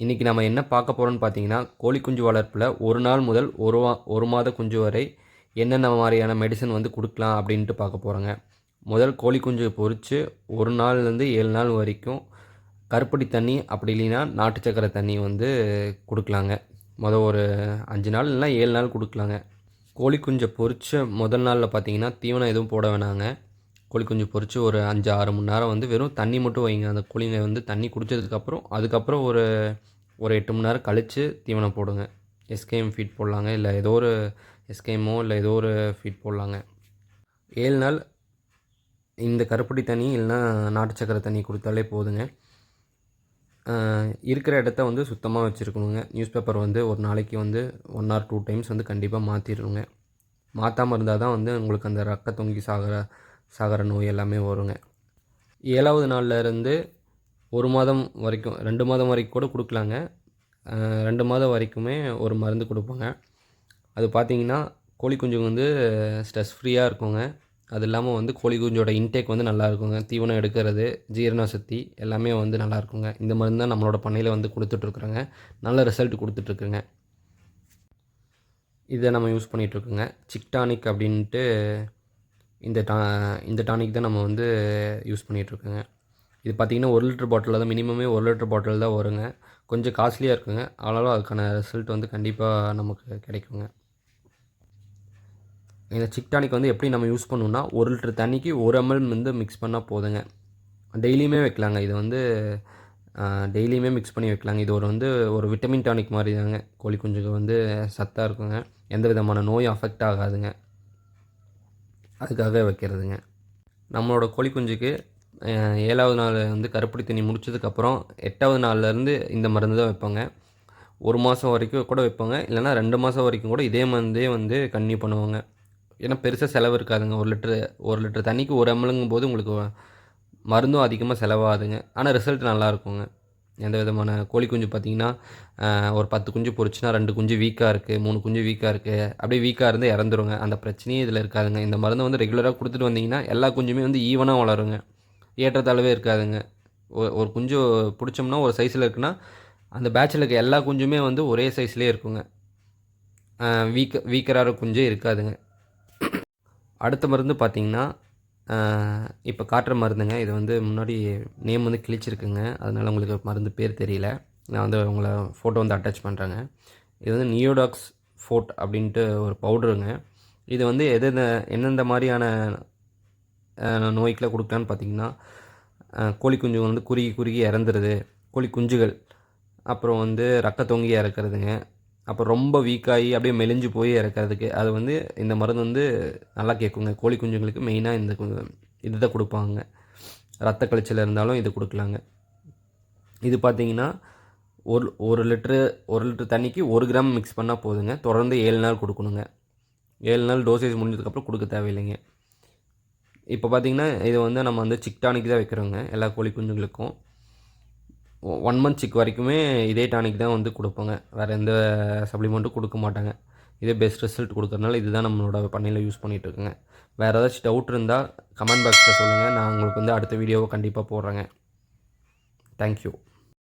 இன்றைக்கி நம்ம என்ன பார்க்க போகிறோம்னு பார்த்தீங்கன்னா கோழி குஞ்சு வளர்ப்பில் ஒரு நாள் முதல் ஒரு வா ஒரு மாத குஞ்சு வரை என்னென்ன மாதிரியான மெடிசன் வந்து கொடுக்கலாம் அப்படின்ட்டு பார்க்க போகிறோங்க முதல் கோழி குஞ்சு பொறித்து ஒரு நாள்லேருந்து ஏழு நாள் வரைக்கும் கருப்படி தண்ணி அப்படி இல்லைன்னா நாட்டு சக்கரை தண்ணி வந்து கொடுக்கலாங்க. மொதல் ஒரு அஞ்சு நாள் இல்லைனா ஏழு நாள் கொடுக்கலாங்க. கோழி குஞ்சை பொரித்த முதல் நாளில் பார்த்தீங்கன்னா தீவனம் எதுவும் போட வேணாங்க. கோழி குஞ்சு பொறிச்சு ஒரு அஞ்சு ஆறு மணி நேரம் வந்து வெறும் தண்ணி மட்டும் வைங்க. அந்த கோழிங்க வந்து தண்ணி குடித்ததுக்கப்புறம் அதுக்கப்புறம் ஒரு ஒரு எட்டு மணி நேரம் கழித்து தீவனம் போடுங்க. எஸ்கேஎம் ஃபீட் போடலாங்க. இல்லை ஏதோ ஒரு எஸ்கேஎம்மோ இல்லை ஏதோ ஒரு ஃபீட் போடலாங்க. ஏழு நாள் இந்த கருப்பட்டி தண்ணி இல்லைன்னா நாட்டு சக்கரை தண்ணி கொடுத்தாலே போதுங்க. இருக்கிற இடத்த வந்து சுத்தமாக வச்சுருக்கணுங்க. நியூஸ் பேப்பர் வந்து ஒரு நாளைக்கு வந்து ஒன் ஆர் டூ டைம்ஸ் வந்து கண்டிப்பாக மாற்றிடணுங்க மாற்றாமல் இருந்தால் தான் வந்து உங்களுக்கு அந்த ரக்க தொங்கி சாகிற சகர நோய் எல்லாமே வருங்க. ஏழாவது நாளில் இருந்து ஒரு மாதம் வரைக்கும் ரெண்டு மாதம் வரைக்கும் கூட கொடுக்கலாங்க. ரெண்டு மாதம் வரைக்குமே ஒரு மருந்து கொடுப்பாங்க. அது பார்த்திங்கன்னா கோழி குஞ்சுங்க வந்து ஸ்ட்ரெஸ் ஃப்ரீயாக இருக்குங்க. அது இல்லாமல் வந்து கோழி குஞ்சோட இன்டேக் வந்து நல்லா இருக்குங்க. தீவனம் எடுக்கிறது ஜீரண சக்தி எல்லாமே வந்து நல்லா இருக்குங்க. இந்த மருந்து தான் நம்மளோட பண்ணையில் வந்து கொடுத்துட்ருக்குறோங்க. நல்ல ரிசல்ட் கொடுத்துட்ருக்குங்க. இதை நம்ம யூஸ் பண்ணிகிட்ருக்குங்க சிக்டானிக் அப்படின்ட்டு இந்த டா இந்த டானிக் தான் நம்ம வந்து யூஸ் பண்ணிகிட்ருக்கோங்க இது பார்த்திங்கன்னா ஒரு லிட்டர் பாட்டிலில் தான் மினிமமே ஒரு லிட்டர் பாட்டில் தான் வருங்க. கொஞ்சம் காஸ்ட்லியாக இருக்குங்க. ஆனாலும் அதுக்கான ரிசல்ட் வந்து கண்டிப்பாக நமக்கு கிடைக்குங்க. இந்த சிக் டானிக் வந்து எப்படி நம்ம யூஸ் பண்ணணும்னா ஒரு லிட்டர் தண்ணிக்கு ஒரு எம்எல் வந்து மிக்ஸ் பண்ணால் போதுங்க. டெய்லியுமே வைக்கலாங்க. இது வந்து டெய்லியுமே மிக்ஸ் பண்ணி வைக்கலாங்க. இது ஒரு வந்து ஒரு விட்டமின் டானிக் மாதிரி தாங்க கோழி குஞ்சுக்கு வந்து சத்தாக இருக்குங்க. எந்த விதமான நோயும் அஃபெக்ட் ஆகாதுங்க. அதுக்காக வைக்கிறதுங்க. நம்மளோட கோழி குஞ்சுக்கு ஏழாவது நாள் வந்து கருப்படி தண்ணி முடிச்சதுக்கப்புறம் எட்டாவது நாள்லேருந்து இந்த மருந்து தான் வைப்பாங்க. ஒரு மாதம் வரைக்கும் கூட வைப்பாங்க. இல்லைனா ரெண்டு மாதம் வரைக்கும் கூட இதே மருந்தே வந்து கன்னியூ பண்ணுவாங்க. ஏன்னா பெருசாக செலவு இருக்காதுங்க. ஒரு லிட்டரு ஒரு லிட்டர் தண்ணிக்கு ஒரு எம்எல்ங்கும் போது உங்களுக்கு மருந்தும் அதிகமாக செலவாகுதுங்க. ஆனால் ரிசல்ட் நல்லா இருக்குங்க. எந்த விதமான கோழி குஞ்சு பார்த்திங்கன்னா ஒரு பத்து குஞ்சு பொறிச்சுன்னா ரெண்டு குஞ்சு வீக்காக இருக்குது மூணு குஞ்சு வீக்காக இருக்குது அப்படியே வீக்காக இருந்து இறந்துருங்க. அந்த பிரச்சனையே இதில் இருக்காதுங்க. இந்த மருந்தை வந்து ரெகுலராக கொடுத்துட்டு வந்தீங்கன்னா எல்லா குஞ்சுமே வந்து ஈவனாக வளருங்க. ஏற்றத்தாழவே இருக்காதுங்க. ஒரு குஞ்சு பிடிச்சோம்னா ஒரு சைஸில் இருக்குன்னா அந்த பேட்சில் இருக்க எல்லா குஞ்சுமே வந்து ஒரே சைஸ்லேயே இருக்குங்க. வீக்க வீக்கராக குஞ்சே இருக்காதுங்க. அடுத்த மருந்து பார்த்திங்கன்னா இப்போ காட்டுற மருந்துங்க. இது வந்து முன்னாடி நேம் வந்து கிழிச்சிருக்குங்க. அதனால் உங்களுக்கு மருந்து பேர் தெரியல. நான் வந்து உங்களை ஃபோட்டோ வந்து அட்டாச் பண்ணுறேங்க இது வந்து நியோடாக்ஸ் ஃபோர்ட் அப்படின்ட்டு ஒரு பவுடருங்க இது வந்து எது எந்தெந்த மாதிரியான நோய்க்கெலாம் கொடுக்கலான்னு பார்த்தீங்கன்னா கோழி குஞ்சுகள் வந்து குறுகி குறுகி இறந்துருது. கோழி குஞ்சுகள் அப்புறம் வந்து ரத்த தொங்கி இறக்குறதுங்க. அப்போ ரொம்ப வீக்காகி அப்படியே மெலிஞ்சு போய் இறக்கிறதுக்கு அது வந்து இந்த மருந்து வந்து நல்லா கேட்குங்க. கோழி குஞ்சுங்களுக்கு மெயினாக இந்த இது தான் கொடுப்பாங்க. ரத்த கழிச்சல் இருந்தாலும் இது கொடுக்கலாங்க. இது பார்த்திங்கன்னா ஒரு ஒரு லிட்ரு ஒரு லிட்டர் தண்ணிக்கு ஒரு கிராம் மிக்ஸ் பண்ணால் போதுங்க. தொடர்ந்து ஏழு நாள் கொடுக்கணுங்க. ஏழு நாள் டோசேஜ் முடிஞ்சதுக்கப்புறம் கொடுக்க தேவையில்லைங்க. இப்போ பார்த்திங்கன்னா இது வந்து நம்ம வந்து சிக்டானிக்கு தான் வைக்கிறோங்க. எல்லா கோழி குஞ்சுங்களுக்கும். ஒன் மந்த் சிக் வரைக்குமே இதே டானிக் தான் வந்து கொடுப்போங்க. வேறு எந்த சப்ளிமெண்ட்டும் கொடுக்க மாட்டாங்க. இதே பெஸ்ட் ரிசல்ட் கொடுக்குறதுனால இதுதான் நம்மளோட பண்ணையில் யூஸ் பண்ணிகிட்ருக்கேங்க வேறு ஏதாச்சும் டவுட் இருந்தால் கமெண்ட் பாக்ஸில் சொல்லுங்கள் நான் உங்களுக்கு வந்து அடுத்த வீடியோவை கண்டிப்பாக போடுறேங்க. தேங்க்யூ